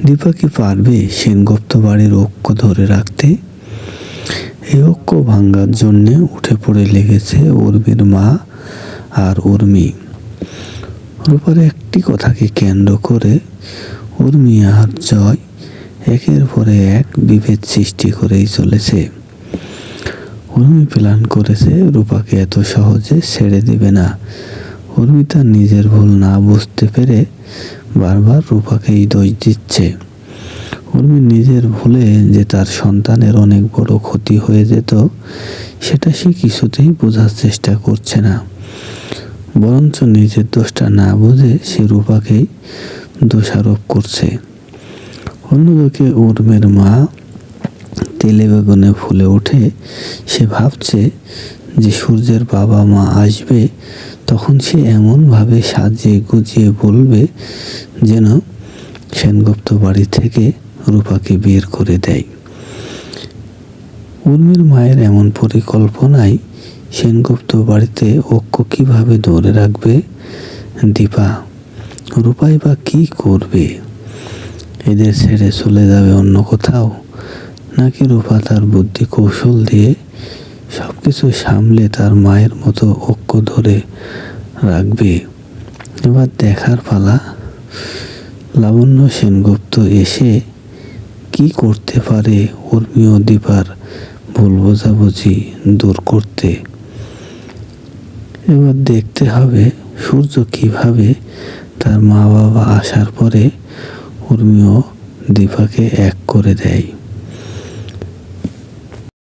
দীপা কি পারবে সেনগুপ্ত বাড়ির ঐক্য ধরে রাখতে। এই ঐক্য ভাঙ্গার জন্যে উঠে পড়ে লেগেছে উর্মির মা আর উর্মি। রূপার একটি কথাকে কেন্দ্র করে উর্মি আর জয় একের পরে এক বিভেদ সৃষ্টি করেই চলেছে। উর্মি প্ল্যান করেছে রূপাকে এত সহজে ছেড়ে দিবে না। উর্মি তার নিজের ভুল না বুঝতে পেরে বারবার রূপাকেই দোষ দিচ্ছে। উর্মি নিজের ভুলে যে তার সন্তানের অনেক বড় ক্ষতি হয়ে যেত, সেটা সে কিছুতেই বোঝার চেষ্টা করছে না। বরঞ্চ নিজের দোষটা না বুঝে সে রূপাকেই দোষারোপ করছে। অন্যদিকে উর্মের মা তেলে বেগুনে ফুলে ওঠে, সে ভাবছে যে সূর্যের বাবা মা আসবে তখন সে এমনভাবে সাজিয়ে গুজিয়ে বলবে যেন সেনগুপ্ত বাড়ি থেকে রূপাকে বের করে দেয়। উর্মির মায়ের এমন পরিকল্পনায় সেনগুপ্ত বাড়িতে ঐক্য কীভাবে ধরে রাখবে? দীপা, রূপাই বা কি করবে? এদের ছেড়ে চলে যাবে অন্য কোথাও? নাকি রূপা তার বুদ্ধি কৌশল দিয়ে সব কিছু সামলে তার মায়ের মতো ঐক্য ধরে রাখবে। এবার দেখার পালা। লাবণ্য সেনগুপ্ত এসে কি করতে পারে উর্মি দীপার ভুল বোঝাবুঝি দূর করতে? এবার দেখতে হবে সূর্য কীভাবে তার মা বাবা আসার পরে উর্মি ও দীপাকে এক করে দেয়।